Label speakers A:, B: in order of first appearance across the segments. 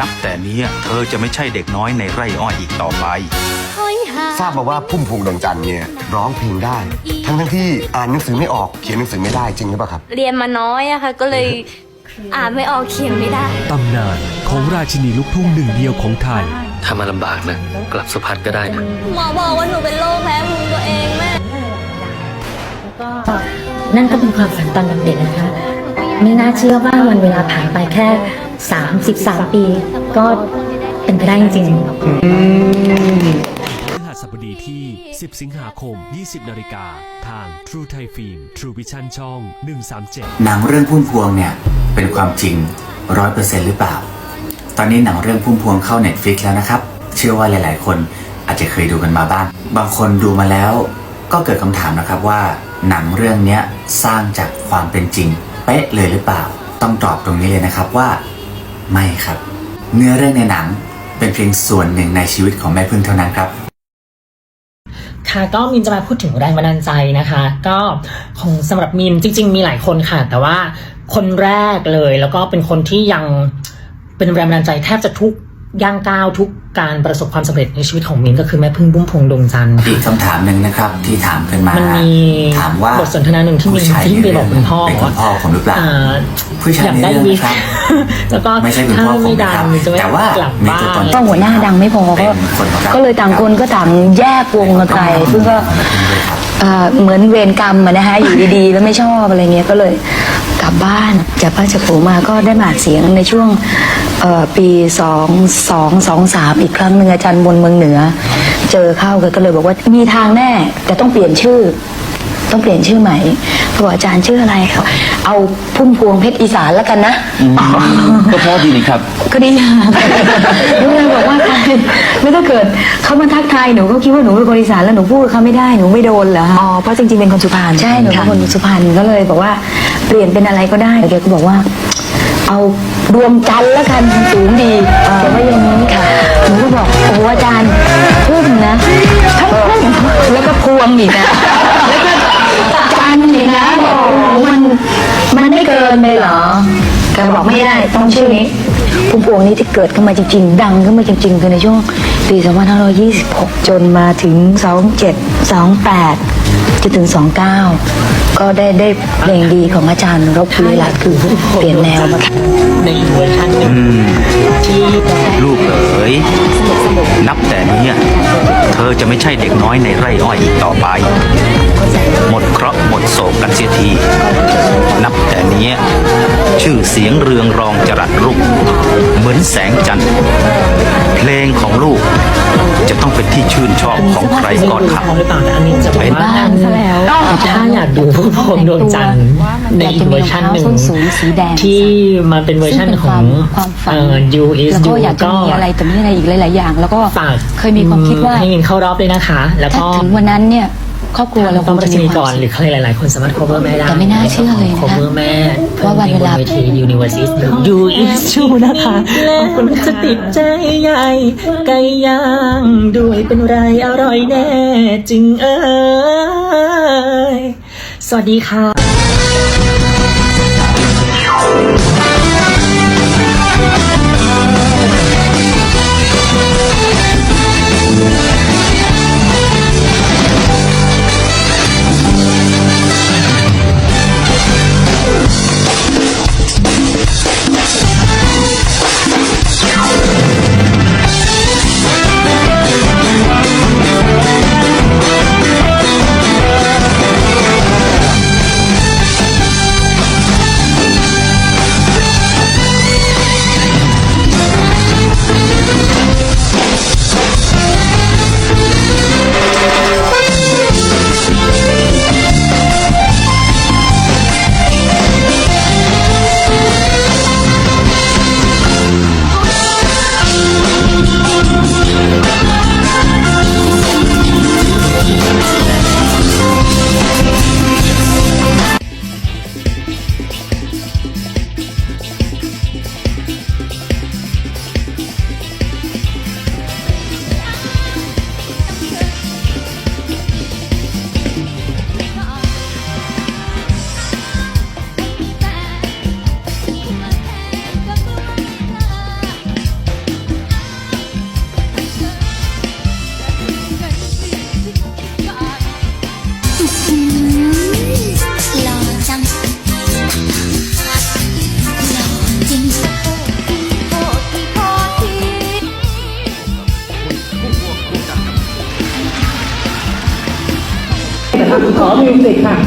A: นับแต่เนี้ย เธอจะไม่ใช่เด็กน้อยในไร่อ้อยอีกต่อไป
B: ทราบมาว่าพุ่มพวงดวงจันทร์เนี่ยร้องเพลงได้ ทั้งทั้งๆที่อ่านหนังสือไม่ออกเขียนหนังสือไม่ได้จริงหรือเปล่าครับ
C: เรียนมาน้อยอะค่ะ ก็เลยอ่านไม่ออกเขียนไม่ได้
D: ตำนานของราชินีลูกทุ่งหนึ่งเดียวของไทย
E: ถ้ามาลำบากนะ กลับสุพรรณก็ได้นะ
C: หมอบอกว่าหนูเป็นโรคแพ้ภูมิตัวเองแม่
F: นั่นก็เป็นความฝันตอนเด็กๆนะคะ ไม่น่าเชื่อว่าวันเวลาผ่านไปแค่ 33 ปี ก็เป็นไปได้จริงๆ
D: พฤหัสบดีที่ 10 สิงหาคม 20 นาฬิกา ทาง True Thai Film True Vision ช่อง 137
G: หนังเรื่องพุ่มพวงเนี่ย เป็นความจริงร้อยเปอร์เซ็นหรือเปล่า ตอนนี้หนังเรื่องพุ่มพวงเข้า Netflix แล้วนะครับ เชื่อว่าหลาย ๆ คนอาจจะเคยดูกันมาบ้าง บางคนดูมาแล้ว ก็เกิดคำถามนะครับว่า หนังเรื่องเนี้ยสร้างจากความเป็นจริง เป๊ะเลยหรือเปล่า ต้องตอบตรงนี้เลยนะครับว่า ไม่ครับ เนื้อเรื่องในหนังเป็นเพียงส่วนหนึ่งในชีวิตของแม่พึ่งเท่านั้นครับ
H: ค่ะก็มินจะมาพูดถึงแรงบันดาลใจนะคะ ก็ของสำหรับมินจริง ๆ มีหลายคนค่ะ แต่ว่าคนแรกเลยแล้วก็เป็นคนที่ยังเป็นแรงบันดาลใจแทบจะทุก ย่างก้าวทุกการประสบความสำเร็จในชีวิตของมินก็คือแม่พึ่งบุ้มพวงดวงจันทร์ค่ะ
G: อีกคำถามหนึ่งนะครับที่ถามขึ้นมา
H: มันมี
G: ถามว่า
H: บทสนทนาหนึ่งที่มิน
G: ผู้ชาย
H: ที่ไปบอกคุณพ่อ
G: เป็นคุณพ่อผมหรือเปล่า
H: อ่า
G: ผู้ชาย
H: อยาก
G: ใน
H: ได้
G: เรื่อง
H: วิก
G: นะครับ
H: แล้วก็
G: ไม่ใช่คุณ
H: ถ้า
G: พ่อผม
H: ไม่
G: นะ
H: ดั
G: ค
H: ง
G: รับ
H: มินจะไม่
G: แต่ว่า
H: กลับ
G: มี
H: บ้า
G: ตัวตน
H: น
F: ก็หัวหน้าดังไม่พอก็
G: เป็นคนรั
F: ก็เลยต่างคนก็ต่างแยกวงกันไปเพื่อก็เอ่อเหมือนเวรกรรมอะนะคะอยู่ดีๆ แล้วไม่ชอบอะไรเงี้ยก็เลย กลับบ้านจากบ้านจากรโผมาก็ได้มาอัดเสียงในช่วงปีสองสองสองสามอีกครั้งหนึ่งอาจารย์บนเมืองเหนือ เจอเข้ากันก็เลยบอกว่ามีทางแน่แต่ต้องเปลี่ยนชื่อ ต้องเปลี่ยนชื่อใหม่เขาบอกอาจารย์ชื่ออะไรครับ เอาพุ่มพวงเพชรอีสานแล้วกันนะ
E: ก็เพราะดีนี่ครับ
F: ก็ดีค่ะหนูเลยบอกว่าใครไม่ถ้าเกิดเขามาทักทายหนูก็คิดว่าหนูเป็นคนอีสานแล้วหนูพูดกับเขาไม่ได้หนูไม่โดนเหรออ๋อเพราะจริงๆเป็นคนสุพรรณใช่หนูเป็นคนสุพรรณก็เลยบอกว่าเปลี่ยนเป็นอะไรก็ได้แกก็บอกว่า เอาดวงจันทร์แล้วกันสูงดีแกว่าอย่างนี้ค่ะหนูก็บอกโอ้อาจารย์พุ่มนะทั้งพุ่มแล้วก็พวงอีกนะแล้วก็จั นทร์อีกนะบอกโอ้มันมันไม่เกินไปเหรอแกบอกไม่ได้ต้องชื่อนี้พุ่มพวงนี้ที่เกิดขึ้นมาจริงๆ ดังขึ้นมาจริงๆ คือในช่วงปี 2526 จนมาถึง 27 28จนถึง 29 ก็ได้ได้เพลงดีของอาจารย์รบกุลีลาคือเปลี่ยนแนวมา
H: ในเวอร์ชันหนึ่งที่
A: ลูกเอ๋ยนับแต่นี้เธอจะไม่ใช่เด็กน้อยในไร่อ้อยอีกต่อไป หมดเคราะ โศกกันเสียที นับแต่เนี้ยชื่อเสียงเรืองรองจรัสรุ่งเหมือนแสงจันทร์เพลงของลูกจะต้องเป็นที่ชื่นชอบของใครก่อนครับ
H: หรือเปล่านะอันนี้จะบอก
A: เป็น
H: ว่า
F: บ้านซะแล้ว
H: ถ้าอยากดูพุ่มพวงดวงจันทร์ในอีกเวอร์ชันหนึ่ง
F: ส้นสูงสีแดง
H: ที่มาเป็นเวอร์ชันของ
F: ความฝัน
H: เอ่อ You is
F: แล้วก็
H: You
F: อยากจะ
H: ก็
F: มีอะไรแต่มีอะไรอีกหลาย ๆ อย่าง แล้วก็
H: ฝาก
F: เคยมีความคิดว่า
H: ให้มินเข้ารอบด้วยนะคะ แล้ว
F: ถ้า
H: ก็
F: ถึงวันนั้นเนี่ย ครอบครัวเราค
H: ต้อง
F: ง
H: รั
F: จะ
H: ช
F: มี
H: นี
F: ค
H: ก่อ
F: วานม
H: หรือใครหลาย ๆ คนสามารถ cover แม่ได้
F: แต่ไม่น่าเชื่อเลยนะ
H: cover แม่
F: ว่าวันเวลา
H: บที Universe You is You นะคะขอบคุณจะติดใจใหญ่ไก่ย่างด้วยเป็นไรอร่อยแน่จริงเอ้ยสวัสดีค่ะ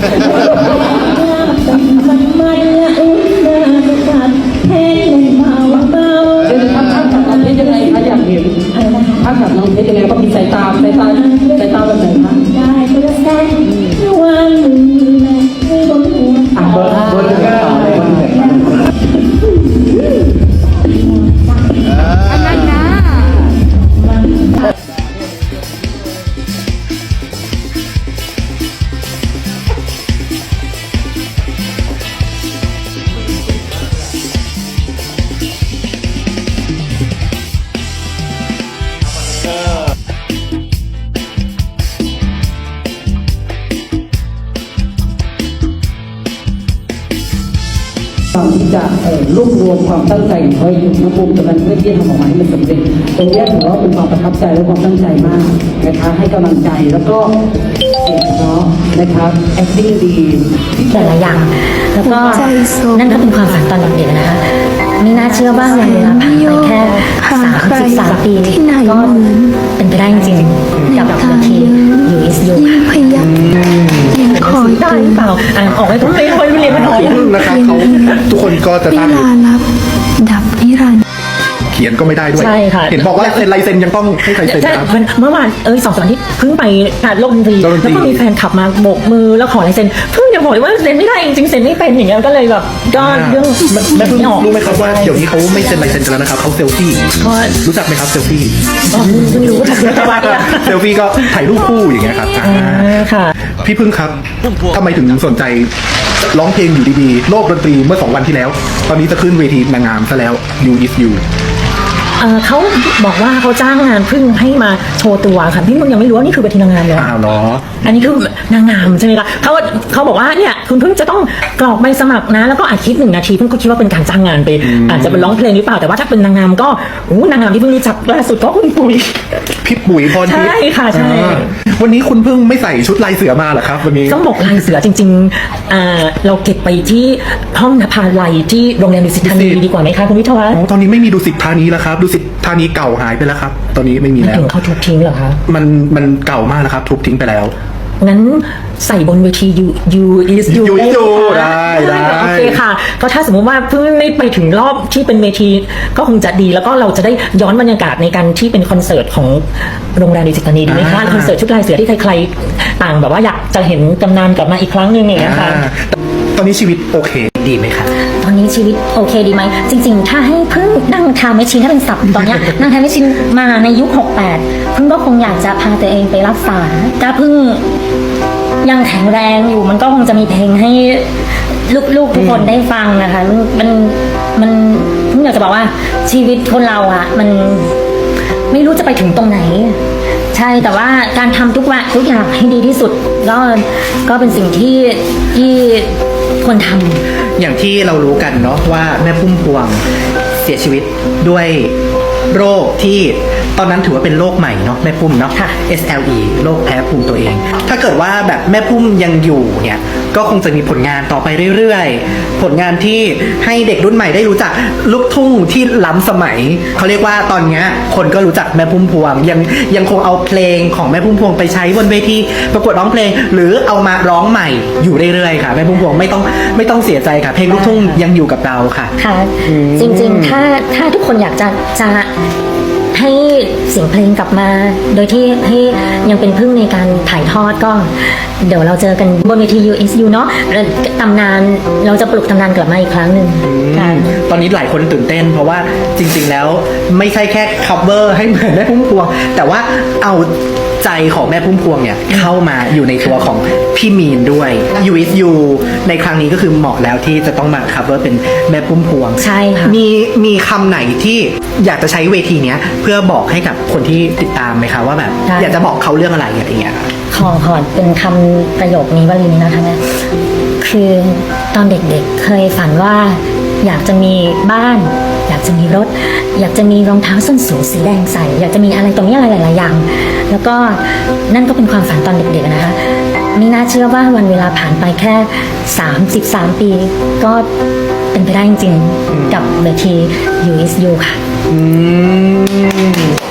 H: เป็นค่ะเดี๋ยวท่าน ที่จะเอ่อรวบรวมความตั้งใจของเขาอยู่นะภูมิกำลังเพื่อที่จะทำออกมาให้มันสำเร็จตรงนี้ถือว่าเป็นความประทับใจและความตั้งใจมากนะคะให้กำลังใจแล้วก็เสียงเพราะนะครับ acting ดี
I: แต่ละอย่าง แล้วก็นั่นก็เป็นความฝันตอนเด็กๆนะคะไม่น่าเชื่อว่าวันเวลาผ่านไปแค่สามสิบสามปีก็เป็นไปได้จริงๆกับเวที USU
J: พยายาม ขอ
H: ได้หรือเปล่าอ่านออกให้ต้องเรียนเรียนมันออก
K: พึ่งนะครับเขาทุกคนก็จะ
J: เว
K: ตั้ง
J: ลารับดับนิรันดร์
K: เขียนก็ไม่ได้ด้วย
H: ใช่ค่ะ
K: เห็นบอกว่าเซ็นลายเซ็นยังต้องให้ใครเซ็น
H: ใช่
K: นะครับ
H: มันเมื่อวานเอ้ยสองสามวันที่เพิ่งไปการโลกดนตรี
K: โลกดนตรี
H: แล้วก็มีแฟนขับมาโบกมือแล้วขอลายเซ็นเพิ่งจะบอกเลยว่าเซ็นไม่ได้จริงๆเซ็นไม่เป็นอย่างเงี้ยก็เลยแบบก็เรื่อง
K: แม่พึ่ง
H: ไม่ออก
K: รู้ไหมครับว่าเดี๋ยวนี้เขาไม่เซ็นลายเซ็นกันแล้วนะครับเขาเซลฟี่
H: เพราะ
K: รู้จักไหมครับเซลฟี่
H: อ๋อเพิ่งรู้ค่ะเดี๋ยวจะว่ากัน
K: เซลฟี่ก็ถ่ายรูปคู่อย่างเงี้ยครับอ่า
H: อ่าค่ะ
K: พี่พึ่งครับทำไมถึงสนใจร้องเพลงอยู่ดีๆ โลกดนตรีเมื่อสองวันที่แล้ว ตอนนี้จะขึ้นเวทีนางงามซะแล้ว You is you
H: เอ่อเขาบอกว่าเขาจ้างงานเพิ่งให้มาโชว์ตัวค่ะพี่มึงยังไม่รู้ว่านี่คือเวทีนางงามเลย
K: อ้าวเหรอ
H: อันนี้คือนางงามใช่ไหมคะเขาเขาบอกว่าเนี่ยคุณเพิ่งจะต้องกรอกใบสมัครนะ แล้วก็อัดคลิปหนึ่งนาทีเพิ่งก็คิดว่าเป็นการจ้างงานไปอาจจะเป็นร้องเพลงหรือเปล่าแต่ว่าถ้าเป็นนางงามก็อู้นางงามที่เพิ่งรู้จักล่าสุดก็คุณปุ๋ย
K: พี่ปุ๋ยพรทิพย์
H: ใช่ค่ะใช่
K: อ่าวันนี้คุณเพิ่งไม่ใส่ชุดลายเสือมาเหรอครับวันนี้
H: ต้องบอกลายเสือจริงๆอ่าเราเก็บไปที่ห้องนภาลัยที่โรงเรียนดุสิตธานี
K: ดุสิต
H: ดีกว่าไหมคะคุณวิทยาวัฒน์
K: อ๋อตอนนี้ไม่มีดุสิตธานีแล้วครับดุสิตธานีเก่าหายไปแล้วครับ ตอนนี้ไม่มีแล้ว
H: ถึงเขาทุบทิ้งเหรอคะ
K: มันมันเก่ามากแล้วครับ ทุบทิ้งไปแล้ว
H: งั้นใส่บนเวที you you is you
K: You is you
H: หมคะ
K: ได้ได้
H: โอเคค่ะ ก็ถ้าสมมุติว่าเพิ่งได้ไปถึงรอบที่เป็นเวทีก็คงจะดีแล้วก็เราจะได้ย้อนบรรยากาศในการที่เป็นคอนเสิร์ตของโรงแรมดิจิตานีดีไหมคะ
K: อ่า
H: คอนเสิร์ตชุดลายเสือที่ใครๆต่างแบบว่าอยากจะเห็นตำนานกลับมาอีกครั้งหนึ่งอย่างเงี้ยค่ะ
K: อ่าตอนนี้ชีวิตโอเค
E: ดีไหมครับ
I: ตอนนี้ชีวิตโอเคดีไหม จริง ๆ ถ้าให้เพิ่งนั่งทาไม่ชินถ้าเป็นศัพท์ตอนเนี้ย นั่งทาไม่ชินมาในยุค 68เพิ่งก็คงอยากจะพาตัวเองไปรักษาถ้าเพิ่งยังแข็งแรงอยู่มันก็คงจะมีเพลงให้ลูกๆทุกคนได้ฟังนะคะมันมันเพิ่งอยากจะบอกว่าชีวิตคนเราอะมันไม่รู้จะไปถึงตรงไหน ใช่แต่ว่าการทำทุกวันทุกอย่างให้ดีที่สุดก็ก็เป็นสิ่งที่ที่ควรทำ
L: อย่างที่เรารู้กันเนาะว่าแม่พุ่มพวงเสียชีวิตด้วยโรคที่ ตอนนั้นถือว่าเป็นโรคใหม่เนาะแม่พุ่มเนาะ
I: ค่ะ
L: SLE โรคแพ้ภูมิตัวเอง ถ้าเกิดว่าแบบแม่พุ่มยังอยู่เนี่ยก็คงจะมีผลงานต่อไปเรื่อยๆ ผลงานที่ให้เด็กรุ่นใหม่ได้รู้จักลูกทุ่งที่ล้ำสมัย เขาเรียกว่าตอนเนี้ยคนก็รู้จักแม่พุ่มพวง ยังยังคงเอาเพลงของแม่พุ่มพวงไปใช้บนเวทีประกวดร้องเพลง หรือเอามาร้องใหม่อยู่เรื่อยๆค่ะแม่พุ่มพวงไม่ต้องไม่ต้องเสียใจค่ะ เพลงลูกทุ่งยังอยู่กับเราค่ะ
I: ค่ะ จริงๆ ถ้าถ้าทุกคนอยากจะจะ ให้เสียงเพลงกลับมา โดยที่ให้ยังเป็นพึ่งในการถ่ายทอดก็ เดี๋ยวเราเจอกันบนเวที USU เนาะแล้วตำนานเราจะปลุกตำนานกลับมาอีกครั้งหนึ่ง
L: ตอนนี้หลายคนตื่นเต้น เพราะว่าจริง ๆ แล้วไม่ใช่แค่ cover ให้เหมือนแม่พุ่มพวงแต่ว่าเอา ใจของแม่พุ่มพวงเนี่ยเข้ามาอยู่ในตัวของพี่มีนด้วย u is you ในครั้งนี้ก็คือเหมาะแล้วที่จะต้องมา cover เป็นแม่พุ่มพวง
I: ใช่ค่ะ
L: มีมีคำไหนที่อยากจะใช้เวทีเนี้ยเพื่อบอกให้กับคนที่ติดตามไหมคะว่าแบบ
I: ได้
L: อยากจะบอกเขาเรื่องอะไรอะไรอย่างเงี้ย
I: ขอขอเป็นคำประโยคนี้วลีนี้นะคะแม่คือตอนเด็กๆเคยฝันว่า อยากจะมีบ้าน อยากจะมีรถ อยากจะมีรองเท้าส้นสูงสีแดงใส่ อยากจะมีอะไรตรงนี้อะไรหลายๆอย่าง แล้วก็นั่นก็เป็นความฝันตอนเด็กๆนะคะไม่น่าเชื่อว่าวันเวลาผ่านไปแค่ 33 ปี ก็เป็นไปได้จริงๆกับเวที USU ค่ะ
L: อืม